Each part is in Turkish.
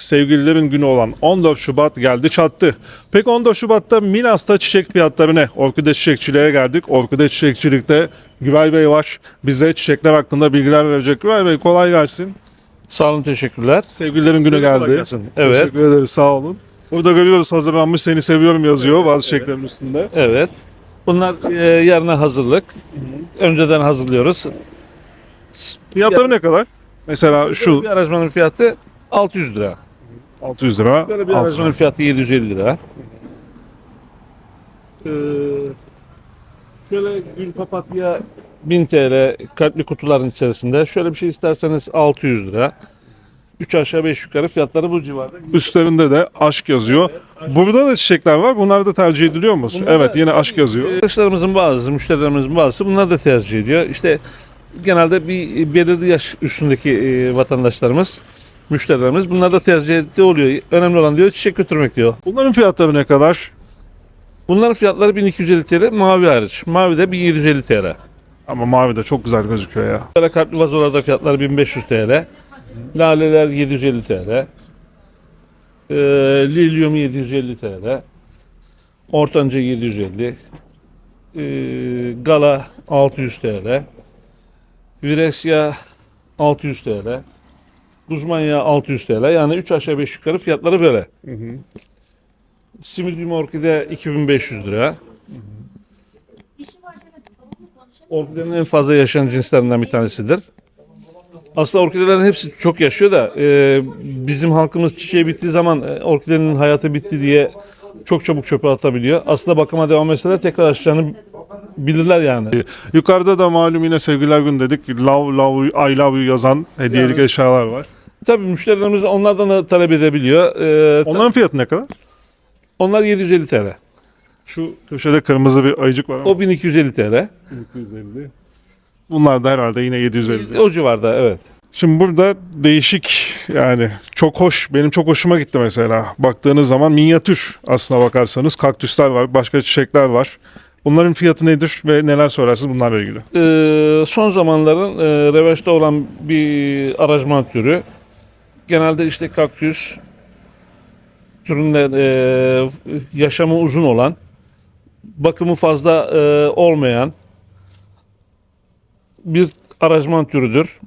sevgililerin günü olan 14 Şubat geldi çattı. Peki 14 Şubat'ta Milas'ta çiçek fiyatları ne? Orkide çiçekçiliğe geldik. Orkide çiçekçilikte Güray Bey var. Bize çiçekler hakkında bilgiler verecek. Güray Bey kolay gelsin. Sağ olun teşekkürler. Sevgililerin günü Kolay geldi. gelsin. Evet. Teşekkür ederiz sağ olun. Burada görüyoruz hazırlanmış seni seviyorum yazıyor bazı çiçeklerin üstünde. Evet. Bunlar e, yarına hazırlık. Önceden hazırlıyoruz. Fiyatları ne kadar? Mesela şu Bir aranjmanın fiyatı 600 lira. 600 lira. Böyle bir 600 aranjmanın fiyatı 750 lira. Ee, şöyle gül papatya 1000 TL kalpli kutuların içerisinde. Şöyle bir şey isterseniz 600 lira. 3 aşağı 5 yukarı fiyatları bu civarda. Üstlerinde de aşk yazıyor. Burada da çiçekler var. Bunlar da tercih ediliyor mu? Bunlar evet da- yine aşk yazıyor. Arkadaşlarımızın bazısı, müşterilerimizin bazısı bunlar da tercih ediyor. İşte genelde bir belirli yaş üstündeki e, vatandaşlarımız, müşterilerimiz bunlar da tercih oluyor. Önemli olan diyor çiçek götürmek diyor. Bunların fiyatları ne kadar? Bunların fiyatları 1250 TL, mavi hariç. Mavi de 1750 TL. Ama mavi de çok güzel gözüküyor ya. Böyle kalpli vazolarda fiyatları 1500 TL. Laleler 750 TL. Ee, lilyum 750 TL. Ortanca 750. Ee, gala 600 TL. Viresya 600 TL. Guzmanya 600 TL. Yani 3 aşağı 5 yukarı fiyatları böyle. Simidium orkide 2500 lira. Orkidenin en fazla yaşayan cinslerinden bir tanesidir. Aslında orkidelerin hepsi çok yaşıyor da e, bizim halkımız çiçeği bittiği zaman e, orkidenin hayatı bitti diye çok çabuk çöpe atabiliyor. Aslında bakıma devam etseler tekrar açacağını bilirler yani. Yukarıda da malum yine sevgililer günü dedik. Love, love, I love you yazan hediyelik Yani- eşyalar var. Tabii müşterilerimiz onlardan da talep edebiliyor. E, ta- Onların fiyatı ne kadar? onlar 750 TL. Şu köşede kırmızı bir ayıcık var ama. O 1250 TL. 250. Bunlar da herhalde yine 750. O civarda evet. Şimdi burada değişik yani çok hoş benim çok hoşuma gitti mesela. Baktığınız zaman minyatür aslına bakarsanız kaktüsler var, başka çiçekler var. Bunların fiyatı nedir ve neler söylersiniz bunlarla ilgili? Ee, son zamanların e, revaçta olan bir aranjman türü. Genelde işte kaktüs türünde e, yaşamı uzun olan, bakımı fazla e, olmayan bir aranjman türüdür.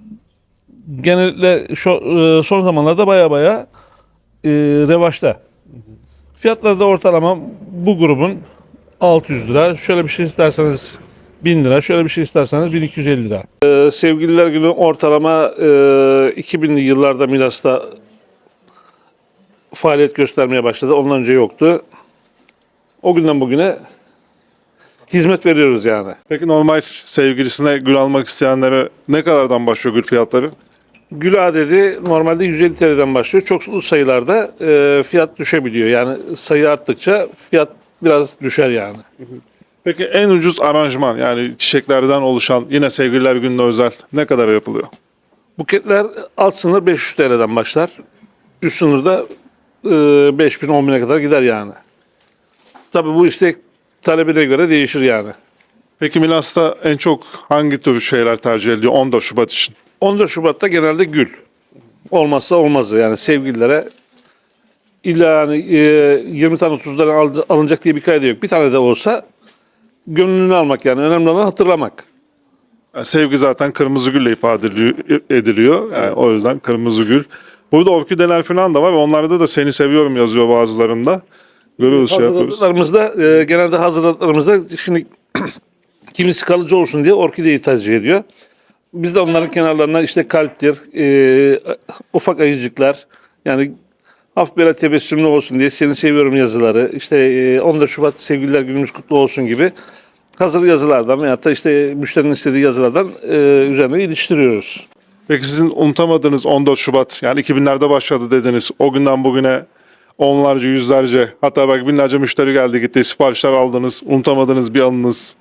Genellikle şu, e, son zamanlarda baya baya e, revaçta. Fiyatları da ortalama bu grubun 600 lira. Şöyle bir şey isterseniz 1000 lira. Şöyle bir şey isterseniz 1250 lira. Ee, sevgililer günü ortalama e, 2000'li yıllarda Milas'ta faaliyet göstermeye başladı. Ondan önce yoktu. O günden bugüne hizmet veriyoruz yani. Peki normal sevgilisine gül almak isteyenlere ne kadardan başlıyor gül fiyatları? Gül adedi normalde 150 TL'den başlıyor. Çok sayılarda e, fiyat düşebiliyor. Yani sayı arttıkça fiyat biraz düşer yani. Peki en ucuz aranjman yani çiçeklerden oluşan yine sevgililer gününe özel ne kadar yapılıyor? Buketler alt sınır 500 TL'den başlar. Üst sınır da e, 5000 10.000'e kadar gider yani. Tabii bu istek talebine göre değişir yani. Peki Milas'ta en çok hangi tür şeyler tercih ediliyor 14 Şubat için? 14 Şubat'ta genelde gül. Olmazsa olmazı yani sevgililere illa yani e, 20 tane 30 tane al- alınacak diye bir kaydı yok. Bir tane de olsa gönlünü almak yani önemli olan hatırlamak. Yani sevgi zaten kırmızı gülle ifade ediliyor- ediliyor. Yani o yüzden kırmızı gül. Burada orkideler falan da var. Onlarda da seni seviyorum yazıyor bazılarında. Görüyoruz şey yapıyoruz. Hazırladıklarımızda e, genelde hazırladıklarımızda şimdi kimisi kalıcı olsun diye orkideyi tercih ediyor. Biz de onların kenarlarına işte kalptir, e, ufak ayıcıklar yani hafif böyle tebessümlü olsun diye seni seviyorum yazıları işte e, 14 Şubat sevgililer günümüz kutlu olsun gibi hazır yazılardan veyahut da işte müşterinin istediği yazılardan e, üzerine iliştiriyoruz. Peki sizin unutamadığınız 14 Şubat yani 2000'lerde başladı dediniz. O günden bugüne onlarca, yüzlerce hatta belki binlerce müşteri geldi gitti. Siparişler aldınız. Unutamadığınız bir anınız.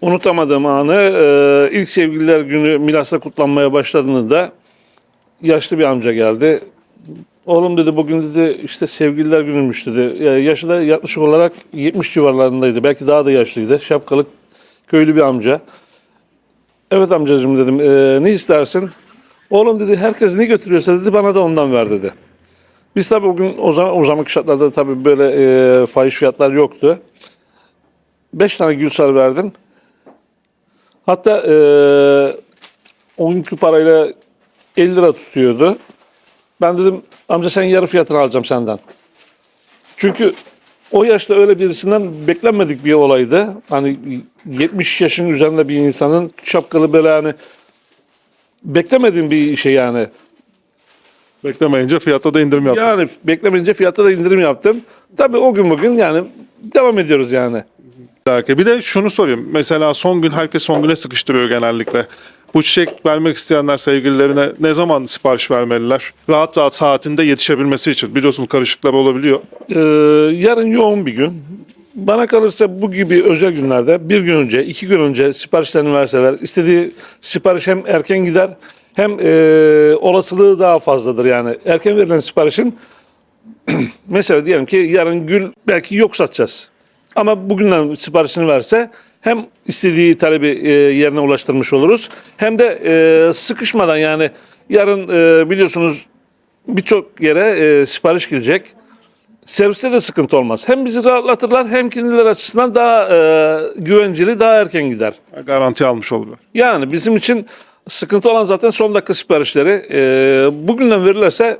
Unutamadığım anı e, ilk sevgililer günü Milas'ta kutlanmaya başladığında yaşlı bir amca geldi. Oğlum dedi bugün dedi işte sevgililer günüymüş dedi. Ya yaşı da yaklaşık olarak 70 civarlarındaydı. Belki daha da yaşlıydı. Şapkalı köylü bir amca. Evet amcacığım dedim "e, ne istersin? Oğlum dedi herkes ne götürüyorsa dedi bana da ondan ver dedi. Biz tabii o gün o zaman o zamanki şartlarda tabii böyle e, fahiş fiyatlar yoktu. 5 tane gülsar verdim. Hatta e, o günkü parayla 50 lira tutuyordu. Ben dedim amca sen yarı fiyatını alacağım senden. Çünkü o yaşta öyle birisinden beklenmedik bir olaydı. Hani 70 yaşın üzerinde bir insanın şapkalı böyle hani beklemediğim bir şey yani. Beklemeyince fiyatta da indirim yaptık. Yani beklemeyince fiyatta da indirim yaptım. Tabii o gün bugün yani devam ediyoruz yani. Bir de şunu sorayım. Mesela son gün herkes son güne sıkıştırıyor genellikle. Bu çiçek vermek isteyenler sevgililerine ne zaman sipariş vermeliler? Rahat rahat saatinde yetişebilmesi için. Biliyorsunuz karışıklar olabiliyor. Ee, yarın yoğun bir gün. Bana kalırsa bu gibi özel günlerde bir gün önce, iki gün önce siparişlerini verseler, istediği sipariş hem erken gider hem e, olasılığı daha fazladır yani. Erken verilen siparişin mesela diyelim ki yarın gül belki yok satacağız. Ama bugünden siparişini verse hem istediği talebi e, yerine ulaştırmış oluruz hem de e, sıkışmadan yani yarın e, biliyorsunuz birçok yere e, sipariş gidecek. Serviste de sıkıntı olmaz. Hem bizi rahatlatırlar hem kendileri açısından daha e, güvenceli, daha erken gider. Garanti almış olurlar. Yani bizim için sıkıntı olan zaten son dakika siparişleri. E, bugünden verirlerse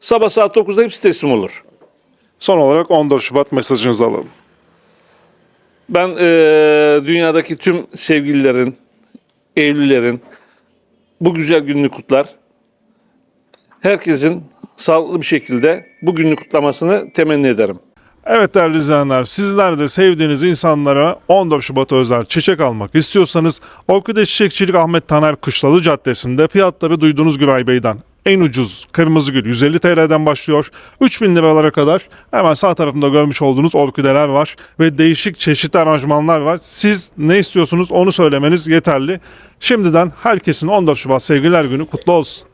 sabah saat 9'da hepsi teslim olur. Son olarak 14 Şubat mesajınızı alalım. Ben e, dünyadaki tüm sevgililerin, evlilerin bu güzel gününü kutlar. Herkesin sağlıklı bir şekilde bu gününü kutlamasını temenni ederim. Evet değerli izleyenler sizler de sevdiğiniz insanlara 14 Şubat özel çiçek almak istiyorsanız Orkide Çiçekçilik Ahmet Taner Kışlalı Caddesi'nde fiyatları duyduğunuz Güray Bey'den en ucuz kırmızı gül 150 TL'den başlıyor. 3000 liralara kadar hemen sağ tarafında görmüş olduğunuz orkideler var ve değişik çeşitli aranjmanlar var. Siz ne istiyorsunuz onu söylemeniz yeterli. Şimdiden herkesin 14 Şubat Sevgililer Günü kutlu olsun.